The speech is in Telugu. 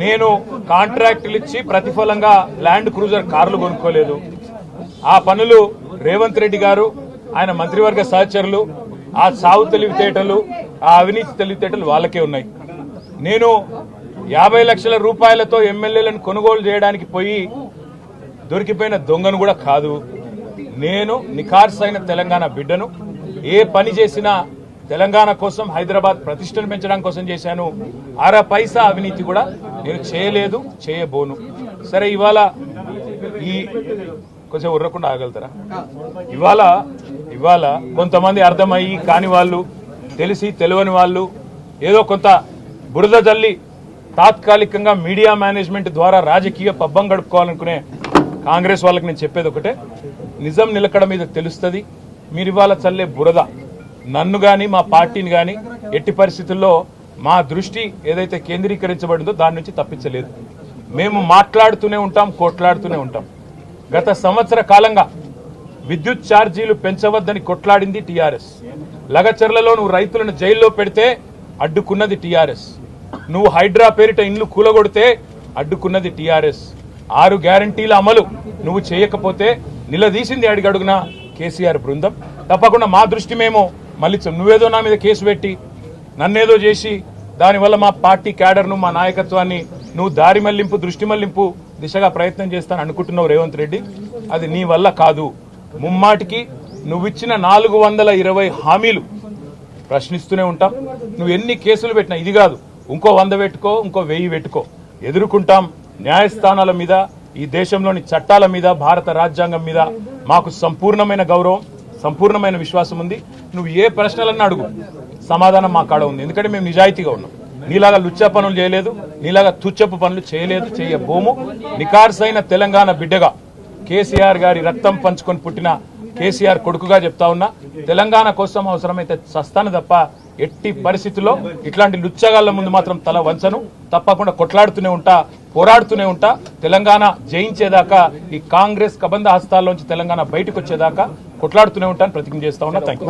నేను కాంట్రాక్టులు ఇచ్చి ప్రతిఫలంగా ల్యాండ్ క్రూజర్ కార్లు కొనుక్కోలేదు. ఆ పనులు రేవంత్ రెడ్డి గారు ఆయన మంత్రివర్గ సహచరులు ఆ సాగు తెలివితేటలు ఆ అవినీతి తెలివితేటలు వాళ్ళకే ఉన్నాయి. నేను యాభై లక్షల రూపాయలతో ఎమ్మెల్యేలను కొనుగోలు చేయడానికి పోయి దొరికిపోయిన దొంగను కూడా కాదు. నేను నిఖార్సైన తెలంగాణ బిడ్డను. ఏ పని చేసినా తెలంగాణ కోసం హైదరాబాద్ ప్రతిష్టను పెంచడం కోసం చేశాను. అర పైసా అవినీతి కూడా నేను చేయలేదు చేయబోను. సరే ఇవాళ ఈ కొంచెం ఉర్రకుండా ఆగలుగుతారా? ఇవాళ ఇవాళ కొంతమంది అర్థమయ్యి కాని వాళ్ళు తెలిసి తెలియని వాళ్ళు ఏదో కొంత బురద జల్లి తాత్కాలికంగా మీడియా మేనేజ్మెంట్ ద్వారా రాజకీయ పబ్బం గడుపుకోవాలనుకునే కాంగ్రెస్ వాళ్ళకి నేను చెప్పేది ఒకటే. నిజం నిలకడ మీద తెలుస్తుంది. మీరు ఇవాళ చల్లే బురద. నన్ను కానీ మా పార్టీని కానీ ఎట్టి పరిస్థితుల్లో మా దృష్టి ఏదైతే కేంద్రీకరించబడిందో దాని నుంచి తప్పించలేదు. మేము మాట్లాడుతూనే ఉంటాం కొట్లాడుతూనే ఉంటాం. గత సంవత్సర కాలంగా విద్యుత్ ఛార్జీలు పెంచవద్దని కొట్లాడింది టీఆర్ఎస్. లగచర్లలో నువ్వు రైతులను జైల్లో పెడితే అడ్డుకున్నది టీఆర్ఎస్. నువ్వు హైడ్రా పేరిట ఇండ్లు కూలగొడితే అడ్డుకున్నది టీఆర్ఎస్. ఆరు గ్యారంటీల అమలు నువ్వు చేయకపోతే నిలదీసింది అడిగడుగున కేసీఆర్ బృందం. తప్పకుండా మా దృష్టి మేము మళ్ళీ నువ్వేదో నా మీద కేసు పెట్టి నన్నేదో చేసి దానివల్ల మా పార్టీ క్యాడర్ను మా నాయకత్వాన్ని నువ్వు దారి మళ్ళింపు దృష్టి మళ్ళింపు దిశగా ప్రయత్నం చేస్తాను అనుకుంటున్నావు రేవంత్ రెడ్డి. అది నీ వల్ల కాదు. ముమ్మాటికి నువ్విచ్చిన నాలుగు వందల ఇరవై హామీలు ప్రశ్నిస్తూనే ఉంటాం. నువ్వు ఎన్ని కేసులు పెట్టినా ఇది కాదు. ఇంకో వంద పెట్టుకో ఇంకో వెయ్యి పెట్టుకో. ఎదుర్కొంటాం న్యాయస్థానాల మీద ఈ దేశంలోని చట్టాల మీద భారత రాజ్యాంగం మీద మాకు సంపూర్ణమైన గౌరవం. సంపూర్ణమైన విశ్వాసం ఉంది. నువ్వు ఏ ప్రశ్నలన్నా అడుగు. సమాధానం మా కాడ ఉంది. ఎందుకంటే మేము నిజాయితీగా ఉన్నాం. నీలాగా లుచ్చ పనులు చేయలేదు. నీలాగా తుచ్చపు పనులు చేయలేదు. చేయబోము. నికార్సైన తెలంగాణ బిడ్డగా కేసీఆర్ గారి రక్తం పంచుకొని పుట్టిన కేసీఆర్ కొడుకుగా చెప్తా ఉన్నా తెలంగాణ కోసం అవసరమైతే చస్తాను తప్ప ఎట్టి పరిస్థితుల్లో ఇట్లాంటి లుచ్చగాళ్ళ ముందు మాత్రం తల వంచను. తప్పకుండా కొట్లాడుతూనే ఉంటా పోరాడుతూనే ఉంటా. తెలంగాణ జయించేదాకా ఈ కాంగ్రెస్ కబంధ హస్తాల్లోంచి తెలంగాణ బయటకు వచ్చేదాకా కొట్లాడుతూనే ఉంటాను ప్రతిజ్ఞ చేస్తా ఉన్నా. థ్యాంక్